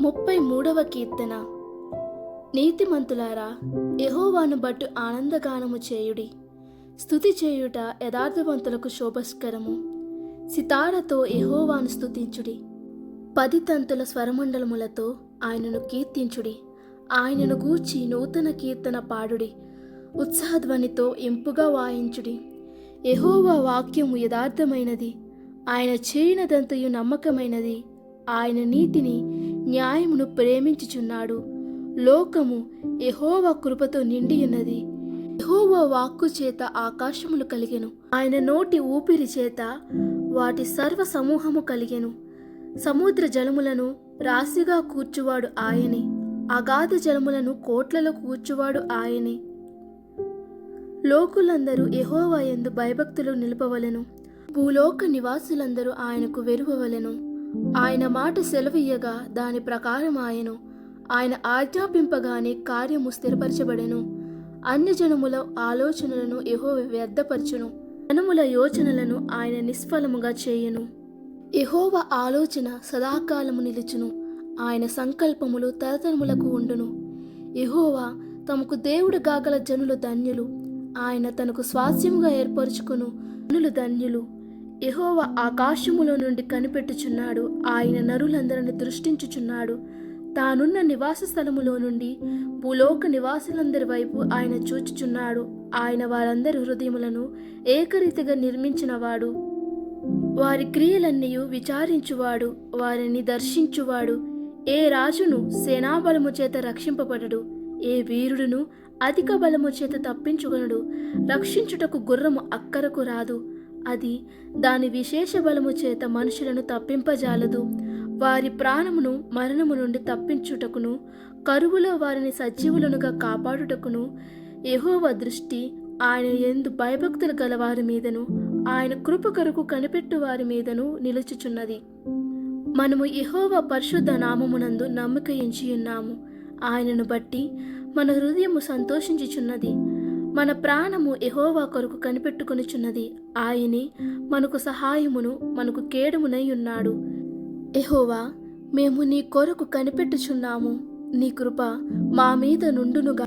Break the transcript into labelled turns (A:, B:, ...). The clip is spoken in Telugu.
A: ముప్పై మూడవ కీర్తన. నీతిమంతులారా యహోవాను బట్టు ఆనందగానము చేయుడి. స్థుతి చేయుట యథార్థవంతులకు శోభస్కరము. సితారతో యహోవాను స్థుతించుడి పది తంతుల స్వరమండలములతో ఆయనను కీర్తించుడి. ఆయనను గూర్చి నూతన కీర్తన పాడుడి. ఉత్సాహధ్వనితో ఇంపుగా వాయించుడి. యహోవా వాక్యము యథార్థమైనది. ఆయన చేయునదంతయు నమ్మకమైనది. ఆయన నీతిని న్యాయమును ప్రేమించుచున్నాడు. లోకము యెహోవా కృపతో నిండి ఉన్నది వాక్కు చేత ఆకాశములు కలిగెను. ఆయన నోటి ఊపిరి చేత వాటి సర్వ సమూహము కలిగెను. సముద్ర జలములను రాశిగా కూర్చువాడు ఆయనే. అగాధ జలములను కోట్లలో కూర్చువాడు ఆయనే. లోకులందరూ యహోవా ఎందు భయభక్తులు నిలపవలెను. భూలోక నివాసులందరూ ఆయనకు వెరువవలెను. ఆయన మాట సెలవియ్యగా దాని ప్రకారం ఆయను ఆయన ఆజ్ఞాపింపగానే కార్యము స్థిరపరచబడెను. అన్ని జనముల ఆలోచనలను ఎహో వ్యర్థపరచును. జనముల యోచనలను ఆయన నిష్ఫలముగా చేయును. ఎహోవ ఆలోచన సదాకాలము నిలుచును. ఆయన సంకల్పములు తరతరములకు ఉండును. ఎహోవా తమకు దేవుడు గాగల జనులు ధన్యులు. ఆయన తనకు స్వాస్యముగా ఏర్పరచుకును జనులు ధన్యులు. యహోవ ఆకాశములో నుండి కనిపెట్టుచున్నాడు. ఆయన నరులందరిని దృష్టించుచున్నాడు. తానున్న నివాస స్థలములో నుండి భూలోక నివాసులందరి వైపు ఆయన చూచుచున్నాడు. ఆయన వారందరి హృదయములను ఏకరీతిగా నిర్మించినవాడు. వారి క్రియలన్నీ విచారించువాడు. వారిని దర్శించువాడు. ఏ రాజును సేనాబలము చేత రక్షింపబడడు. ఏ వీరుడును అధిక బలము చేత తప్పించుకొనడు. రక్షించుటకు గుర్రము అక్కరకు రాదు. అది దాని విశేష బలము చేత మనుషులను తప్పింపజాలదు. వారి ప్రాణమును మరణము నుండి తప్పించుటకును కరువులో వారిని సజీవులనుగా కాపాడుటకును యహోవ దృష్టి ఆయన ఎందు భయభక్తులు గల వారి మీదను ఆయన కృప కొరకు కనిపెట్టు వారి మీదను నిలుచుచున్నది. మనము యహోవ పరిశుద్ధ నామమునందు నమ్మకయించి ఉన్నాము ఆయనను బట్టి మన హృదయము సంతోషించుచున్నది. మన ప్రాణము ఎహోవా కొరకు కనిపెట్టుకొనిచున్నది. ఆయనే మనకు సహాయమును మనకు కేడమునై ఉన్నాడు. ఎహోవా మేము నీ కొరకు కనిపెట్టుచున్నాము. నీ కృప మా మీద నుండునుగా